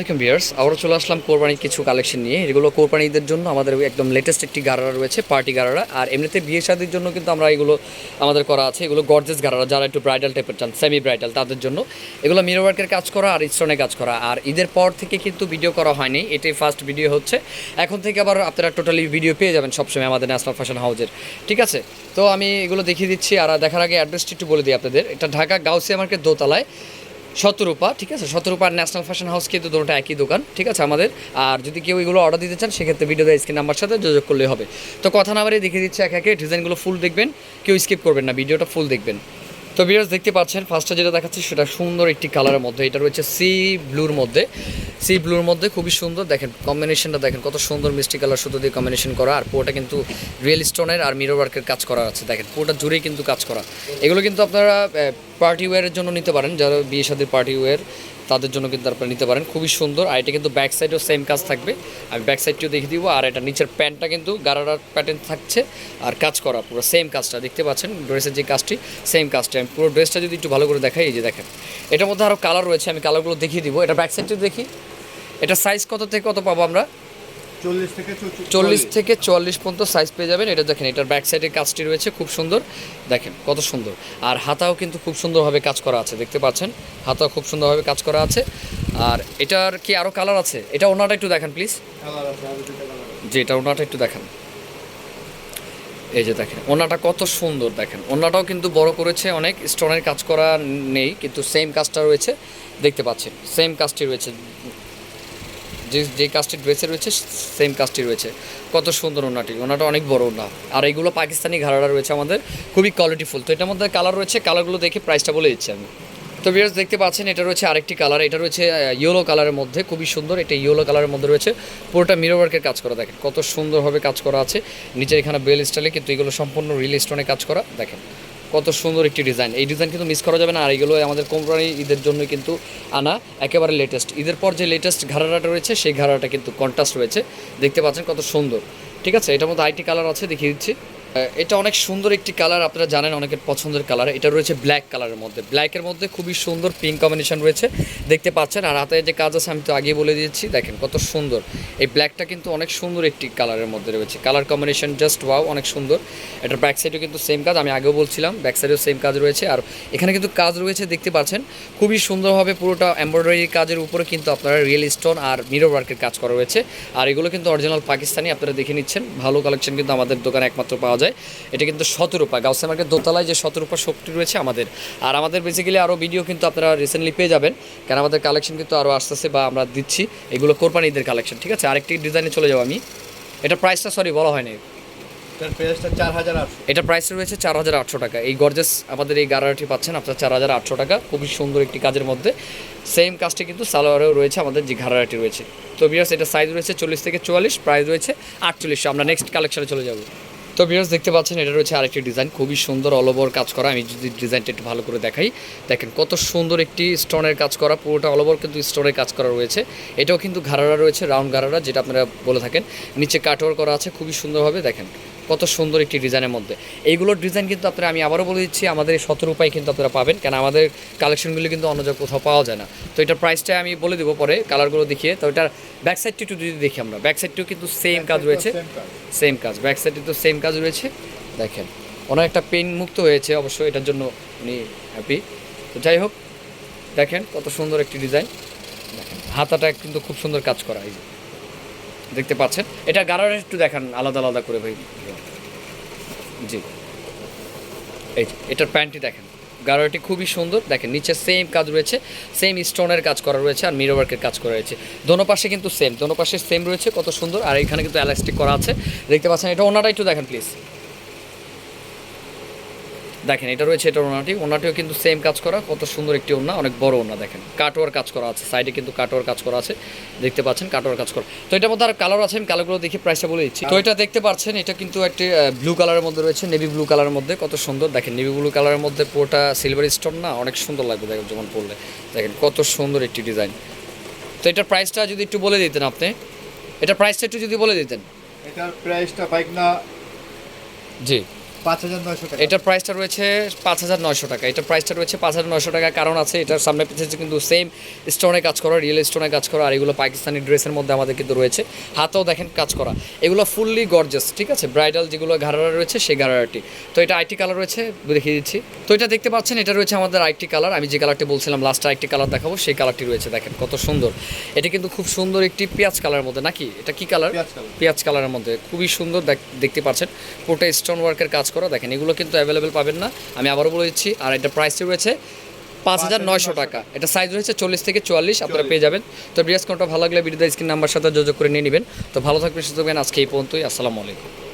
আলাইকুম বিয়ার্স আবারও চলে আসলাম কোরবানির কিছু কালেকশন নিয়ে। এগুলো কোরবানিদের জন্য আমাদের একদম লেটেস্ট একটি গারারা রয়েছে পার্টি গারারা। আর এমনিতে বিয়ে শাদির জন্য কিন্তু আমরা এগুলো আমাদের করা আছে, এগুলো গর্জেস গারারা, যারা একটু ব্রাইডাল টাইপের চান সেমি ব্রাইডাল তাদের জন্য। এগুলো মিরর ওয়ার্কের কাজ করা আর স্টোনে কাজ করা। আর ঈদের পর থেকে কিন্তু ভিডিও করা হয়নি, এটাই ফার্স্ট ভিডিও হচ্ছে। এখন থেকে আবার আপনারা টোটালি ভিডিও পেয়ে যাবেন সবসময় আমাদের ন্যাশনাল ফ্যাশন হাউজের ঠিক আছে? তো আমি এগুলো দেখিয়ে দিচ্ছি আর দেখার আগে অ্যাড্রেসটি একটু বলে দিই আপনাদের। এটা ঢাকা গাউসিয়া মার্কেট দোতলায়। শতরূপা, ঠিক আছে? শতরূপা আর ন্যাশনাল ফ্যাশন হাউস কিন্তু দুটো একই দোকান, ঠিক আছে আমাদের? আর যদি কেউ এগুলো অর্ডার দিতে চান, সেক্ষেত্রে ভিডিও দেয় স্ক্রিন নাম্বার সাথে যোগাযোগ করলে হবে। তো কথা না বাড়িয়ে দেখিয়ে দিচ্ছে এক একে ডিজাইনগুলো ফুল দেখবেন, কেউ স্কিপ করবেন না ভিডিওটা ফুল দেখবেন। তো বিয়ার্স দেখতে পাচ্ছেন ফার্স্টে যেটা দেখাচ্ছি সেটা সুন্দর একটি কালারের মধ্যে। এটা রয়েছে সি ব্লুর মধ্যে। সি ব্লুর মধ্যে খুবই সুন্দর। দেখেন কম্বিনেশনটা দেখেন, কত সুন্দর মিষ্টি কালার সুতো দিয়ে কম্বিনেশন করা। আর পুরোটা কিন্তু রিয়েল স্টোনের আর মিরর ওয়ার্কের কাজ করা আছে। দেখেন, পুরোটা জুড়েই কিন্তু কাজ করা। এগুলো কিন্তু আপনারা পার্টি ওয়ারের জন্য নিতে পারেন। যারা বিয়ে শাদির পার্টি ওয়্যার তাদের জন্য কিন্তু আপনারা নিতে পারেন। খুবই সুন্দর। আর এটা কিন্তু ব্যাক সাইডেও সেম কাজ থাকবে। আমি ব্যাক সাইডটিও দেখিয়ে দিব। আর এটা নিচের প্যান্টটা কিন্তু গারারার প্যাটার্ন থাকছে। আর কাজ করা পুরো সেম কাজটা। দেখতে পাচ্ছেন ড্রেসের যে কাজটি সেম কাজটি। আমি পুরো ড্রেসটা যদি একটু ভালো করে দেখাই, এই যে দেখেন। এটার মধ্যে আরও কালার রয়েছে, আমি কালারগুলো দেখিয়ে দিব। এটা ব্যাক সাইডটিও দেখি। এটা সাইজ কত থেকে কত পাবো আমরা? চল্লিশ থেকে চল্লিশ চুয়াল্লিশ পর্যন্ত সাইজ পেয়ে যাবেন। এটা দেখেন এটার ব্যাক সাইডের কাজটি রয়েছে খুব সুন্দর। দেখেন কত সুন্দর। আর হাতাও কিন্তু খুব সুন্দরভাবে কাজ করা আছে দেখতে পাচ্ছেন? হাতাও খুব সুন্দরভাবে কাজ করা আছে। আর এটার কি আরও কালার আছে? এটা ওনাটা একটু দেখেন প্লিজ। যে এটা ওনাটা একটু দেখেন। এই যে দেখেন ওনাটা কত সুন্দর দেখেন। ওনাটাও কিন্তু বড় করেছে অনেক স্টোনের কাজ করা নেই কিন্তু সেম কাজটা রয়েছে। দেখতে পাচ্ছেন সেম কাজটি রয়েছে। যে যে কাজটি ড্রেসে রয়েছে সেম কাজটি রয়েছে। কত সুন্দর ওনাটি ওনাটা অনেক বড় ওনা আর এইগুলো পাকিস্তানি ঘাড়ারা রয়েছে আমাদের। খুবই কোয়ালিটিফুল তো এটার মধ্যে কালার রয়েছে। কালারগুলো দেখে প্রাইসটা বলে দিচ্ছি আমি। তো বিয়ার্স দেখতে পাচ্ছেন, এটা রয়েছে আরেকটি কালার এটা রয়েছে ইয়েলো কালারের মধ্যে। খুবই সুন্দর। এটা ইয়েলো কালারের মধ্যে রয়েছে। পুরোটা মিরর ওয়ার্কের কাজ করা। দেখেন কত সুন্দরভাবে কাজ করা আছে। নিচে এখানে বেল স্টাইলে কিন্তু এগুলো সম্পূর্ণ রিল স্টোনে কাজ করা। দেখেন। কত সুন্দর একটি ডিজাইন। এই ডিজাইন কিন্তু মিস করা যাবে না, আর এগুলো আমাদের কোম্পানি ঈদের জন্য কিন্তু আনা একেবারে লেটেস্ট ঈদের পর যে লেটেস্ট ঘাড়াটা রয়েছে, সেই ঘাড়াটা কিন্তু কন্ট্রাস্ট রয়েছে। দেখতে পাচ্ছেন কত সুন্দর। ঠিক আছে, এটার মধ্যে আইটি কালার আছে, দেখিয়ে দিচ্ছি। এটা অনেক সুন্দর একটি কালার, আপনারা জানেন অনেকের পছন্দের কালার। এটা রয়েছে ব্ল্যাক কালারের মধ্যে। ব্ল্যাকের মধ্যে খুবই সুন্দর পিঙ্ক কম্বিনেশন রয়েছে, দেখতে পাচ্ছেন। আর হাতে যে কাজ আছে, আমি তো আগেই বলে দিয়েছি, দেখেন কত সুন্দর। এই ব্ল্যাকটা কিন্তু অনেক সুন্দর একটি কালারের মধ্যে রয়েছে। কালার কম্বিনেশন জাস্ট ওয়াও অনেক সুন্দর। এটার ব্যাক সাইডেও কিন্তু সেম কাজ, আমি আগেও বলছিলাম ব্যাক সাইডেও সেম কাজ রয়েছে। আর এখানে কিন্তু কাজ রয়েছে, দেখতে পাচ্ছেন, খুবই সুন্দরভাবে পুরোটা এমব্রয়ডারি কাজের উপরে কিন্তু আপনারা রিয়েল স্টোন আর মিরর ওয়ার্কের কাজ করা রয়েছে। আর এগুলো কিন্তু অরিজিনাল পাকিস্তানি, আপনারা দেখে নিচ্ছেন। ভালো কালেকশন কিন্তু আমাদের দোকানে একমাত্র পাওয়া যায়। এটা কিন্তু শতরূপা গাউসে মার্কেট দোতলায় যে শতরূপা শক্তি রয়েছে আমাদের। আর আমাদের বেসিক্যালি আরও ভিডিও কিন্তু আপনারা রিসেন্টলি পেয়ে যাবেন। কারণ আমাদের কালেকশন কিন্তু আরও আসতেছে বা আমরা দিচ্ছি। এগুলো কোরবানিদের কালেকশন ঠিক আছে? আরেকটি ডিজাইনে চলে যাব আমি। এটা প্রাইসটা সরি বলা হয়নি। এটা প্রাইস রয়েছে চার হাজার আটশো টাকা। এই গর্জেস আমাদের এই গারাটি পাচ্ছেন আপনার চার হাজার আটশো টাকা। খুবই সুন্দর একটি কাজের মধ্যে। সেম কাজটি কিন্তু সালোয়ারেও রয়েছে আমাদের যে ঘাড়াটি রয়েছে। তো বিয়ার্স এটা সাইজ রয়েছে চল্লিশ থেকে চুয়াল্লিশ প্রাইস রয়েছে আটচল্লিশশো। আমরা নেক্সট কালেকশনে চলে যাব। তো বিয়ার্স দেখতে পাচ্ছেন, এটা রয়েছে আরেকটি ডিজাইন খুবই সুন্দর অল ওভার কাজ করা। আমি যদি ডিজাইনটা একটু ভালো করে দেখাই, দেখেন কত সুন্দর একটি স্টোনের কাজ করা। পুরোটা অল ওভার কিন্তু স্টোনের কাজ করা রয়েছে। এটাও কিন্তু ঘাড়ারা রয়েছে রাউন্ড ঘাড়ারা, যেটা আপনারা বলে থাকেন। নিচে কাটওয়ার করা আছে, খুবই সুন্দরভাবে। দেখেন কত সুন্দর একটি ডিজাইনের মধ্যে। এইগুলোর ডিজাইন কিন্তু আপনারা আমি আবারও বলে দিচ্ছি আমাদের এই সতেরো উপায় কিন্তু আপনারা পাবেন কেন আমাদের কালেকশনগুলো কিন্তু অন্য জায়গায় কোথাও পাওয়া যায় না। তো এটার প্রাইসটা আমি বলে দেবো পরে কালারগুলো দেখিয়ে। তো এটার ব্যাক সাইডটি একটু যদি দেখি আমরা ব্যাক সাইডটিও কিন্তু সেম কাজ রয়েছে। সেম কাজ। ব্যাক সাইডে তো সেম কাজ রয়েছে। দেখেন ওনার একটা পেন মুক্ত হয়েছে অবশ্য এটার জন্য উনি হ্যাপি তো যাই হোক দেখেন কত সুন্দর একটি ডিজাইন দেখেন হাতাটা কিন্তু খুব সুন্দর কাজ করা এই যে। দেখতে পাচ্ছেন। এটা গাড়ার একটু দেখান, আলাদা আলাদা করে ভাই। জি। এই এটার প্যান্টটি দেখেন। গাড়াটি খুবই সুন্দর। দেখেন, নিচে সেম কাজ রয়েছে সেম স্টোনের কাজ করা রয়েছে আর মিরো ওয়ার্কের কাজ করা রয়েছে। দোনো পাশে কিন্তু সেম দোনো পাশে সেম রয়েছে, কত সুন্দর। আর এখানে কিন্তু এলাস্টিক করা আছে। দেখতে পাচ্ছেন, এটা ওনারা একটু দেখেন প্লিজ দেখেন এটা রয়েছে এটা ওনাটি ওনাটিও কিন্তু সেম কাজ করা কত সুন্দর একটি ওনা অনেক বড় ওনা দেখেন। কাটোয়ার কাজ করা আছে সাইডে কিন্তু কাটোয়ার কাজ করা আছে দেখতে পাচ্ছেন কাটোয়ার কাজ করা। তো এটার মধ্যে আর কালার আছে আমি কালারগুলো দেখে প্রাইসটা বলে দিচ্ছি। তো এটা দেখতে পাচ্ছেন এটা কিন্তু একটি ব্লু কালারের মধ্যে রয়েছে নেভি ব্লু কালারের মধ্যে কত সুন্দর। দেখেন নেভি ব্লু কালারের মধ্যে পুরোটা সিলভার স্টোন না অনেক সুন্দর লাগবে দেখেন যখন পরলে দেখেন কত সুন্দর একটি ডিজাইন তো এটার প্রাইসটা যদি একটু বলে দিতেন আপনি। এটার প্রাইসটা একটু যদি বলে দিতেন। এটার প্রাইসটা বাইক না। জি। এটার প্রাইসটা রয়েছে পাঁচ হাজার নয়শো টাকা। এটার প্রাইসটা রয়েছে পাঁচ হাজার নয়শো টাকা। কারণ আছে এটার সামনে পিছিয়ে কিন্তু সেম স্টোনে কাজ করা রিয়েল স্টোনে কাজ করা আর এগুলো পাকিস্তানি ড্রেসের মধ্যে আমাদের কিন্তু রয়েছে। হাতেও দেখেন কাজ করা। এগুলো ফুললি গর্জাস ঠিক আছে? ব্রাইডাল যেগুলো ঘাড়ারা রয়েছে সেই ঘাড়াটি তো এটা আইটি কালার রয়েছে দেখিয়ে দিচ্ছি। তো এটা দেখতে পাচ্ছেন এটা রয়েছে আমাদের আইটি কালার আমি যে কালারটি বলছিলাম লাস্টে আইটি কালার দেখাবো সেই কালারটি রয়েছে দেখেন কত সুন্দর। এটা কিন্তু খুব সুন্দর একটি পেঁয়াজ কালারের মধ্যে নাকি? এটা কি কালার পেঁয়াজ কালার। পেঁয়াজ কালারের মধ্যে। খুবই সুন্দর দেখ- দেখতে পাচ্ছেন। পুরোটা স্টোন ওয়ার্কের কাজ করা, দেখেন, এগুলো কিন্তু অ্যাভেলেবেল পাবেন না। আমি আবারও বলে দিচ্ছি, আর এটা প্রাইসটি রয়েছে পাঁচ হাজার নয়শো টাকা। এটা সাইজ রয়েছে চল্লিশ থেকে চুয়াল্লিশ, আপনারা পেয়ে যাবেন। তো বিরাজ কোনটা ভালো লাগলে বিরোধী স্ক্রিন নাম্বার সাথে যোগাযোগ করে নিয়ে নেবেন। তো ভালো থাকবেন সুযোগ আজকে এই পর্যন্তই, আসসালামু আলাইকুম।